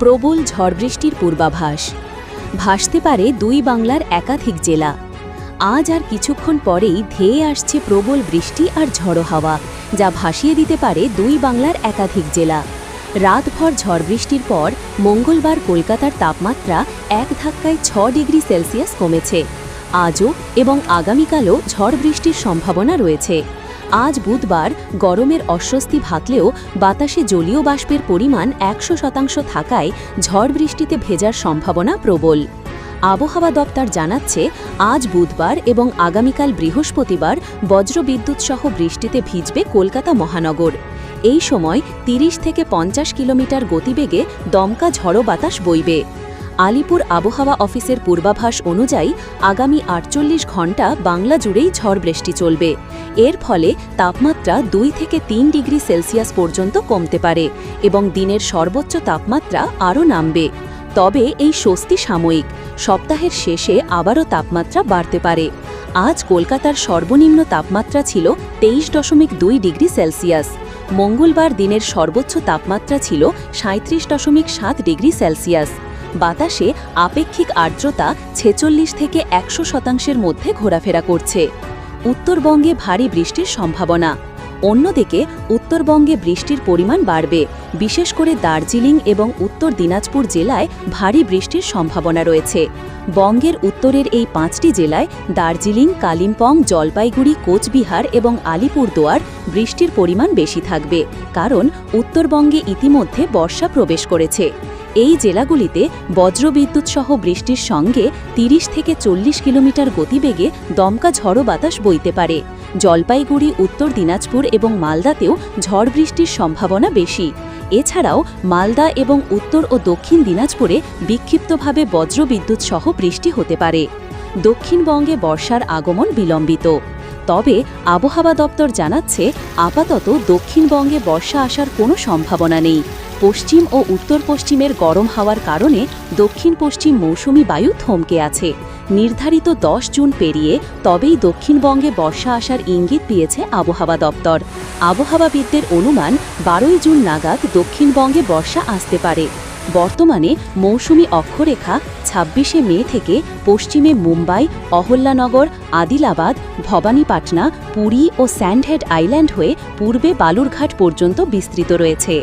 প্রবল ঝড় বৃষ্টির পূর্বাভাস। ভাসতে পারে দুই বাংলার একাধিক জেলা। আজ আর কিছুক্ষণ পরেই ধেয়ে আসছে প্রবল বৃষ্টি আর ঝড়ো হাওয়া, যা ভাসিয়ে দিতে পারে দুই বাংলার একাধিক জেলা। রাতভর ঝড় বৃষ্টির পর মঙ্গলবার কলকাতার তাপমাত্রা এক ধাক্কায় ছ ডিগ্রি সেলসিয়াস কমেছে। আজও এবং আগামীকালও ঝড় বৃষ্টির সম্ভাবনা রয়েছে। আজ বুধবার গরমের অস্বস্তি ভাতলেও বাতাসে জলীয় বাষ্পের পরিমাণ একশো শতাংশ থাকায় ঝড় বৃষ্টিতে ভেজার সম্ভাবনা প্রবল। আবহাওয়া দপ্তর জানাচ্ছে, আজ বুধবার এবং আগামীকাল বৃহস্পতিবার বজ্রবিদ্যুৎ সহ বৃষ্টিতে ভিজবে কলকাতা মহানগর। এই সময় ৩০ থেকে পঞ্চাশ কিলোমিটার গতিবেগে দমকা ঝড়ো বাতাস বইবে। আলিপুর আবহাওয়া অফিসের পূর্বাভাস অনুযায়ী আগামী আটচল্লিশ ঘণ্টা বাংলা জুড়েই ঝড় বৃষ্টি চলবে। এর ফলে তাপমাত্রা দুই থেকে তিন ডিগ্রি সেলসিয়াস পর্যন্ত কমতে পারে এবং দিনের সর্বোচ্চ তাপমাত্রা আরও নামবে। তবে এই স্বস্তি সাময়িক, সপ্তাহের শেষে আবারও তাপমাত্রা বাড়তে পারে। আজ কলকাতার সর্বনিম্ন তাপমাত্রা ছিল তেইশ দশমিক দুই ডিগ্রি সেলসিয়াস। মঙ্গলবার দিনের সর্বোচ্চ তাপমাত্রা ছিল সাঁত্রিশ দশমিক সাত ডিগ্রি সেলসিয়াস। বাতাসে আপেক্ষিক আর্দ্রতা ছেচল্লিশ থেকে একশো শতাংশের মধ্যে ঘোরাফেরা করছে। উত্তরবঙ্গে ভারী বৃষ্টির সম্ভাবনা। অন্যদিকে, উত্তরবঙ্গে বৃষ্টির পরিমাণ বাড়বে। বিশেষ করে দার্জিলিং এবং উত্তর দিনাজপুর জেলায় ভারী বৃষ্টির সম্ভাবনা রয়েছে। বঙ্গের উত্তরের এই পাঁচটি জেলায় দার্জিলিং, কালিম্পং, জলপাইগুড়ি, কোচবিহার এবং আলিপুরদুয়ার বৃষ্টির পরিমাণ বেশি থাকবে। কারণ, উত্তরবঙ্গে ইতিমধ্যে বর্ষা প্রবেশ করেছে। এই জেলাগুলিতে বজ্রবিদ্যুৎ সহ বৃষ্টির সঙ্গে ৩০ থেকে চল্লিশ কিলোমিটার গতিবেগে দমকা ঝড়ো বাতাস বইতে পারে। জলপাইগুড়ি, উত্তর দিনাজপুর এবং মালদাতেও ঝড় বৃষ্টির সম্ভাবনা বেশি। এছাড়াও মালদা এবং উত্তর ও দক্ষিণ দিনাজপুরে বিক্ষিপ্তভাবে বজ্রবিদ্যুৎ সহ বৃষ্টি হতে পারে। দক্ষিণবঙ্গে বর্ষার আগমন বিলম্বিত। তবে আবহাওয়া দপ্তর জানাচ্ছে আপাতত দক্ষিণবঙ্গে বর্ষা আসার কোনো সম্ভাবনা নেই। পশ্চিম ও উত্তর পশ্চিমের গরম হাওয়ার কারণে দক্ষিণ পশ্চিম মৌসুমি বায়ু থমকে আছে। নির্ধারিত দশ জুন পেরিয়ে তবেই দক্ষিণবঙ্গে বর্ষা আসার ইঙ্গিত দিয়েছে আবহাওয়া দপ্তর। আবহাওয়াবিদদের অনুমান, বারোই জুন নাগাদ দক্ষিণবঙ্গে বর্ষা আসতে পারে। বর্তমানে মৌসুমি অক্ষরেখা ছাব্বিশে মে থেকে পশ্চিমে মুম্বাই, অহল্যানগর, আদিলাবাদ, ভবানীপাটনা, পুরী ও স্যান্ডহেড আইল্যান্ড হয়ে পূর্বে বালুরঘাট পর্যন্ত বিস্তৃত রয়েছে।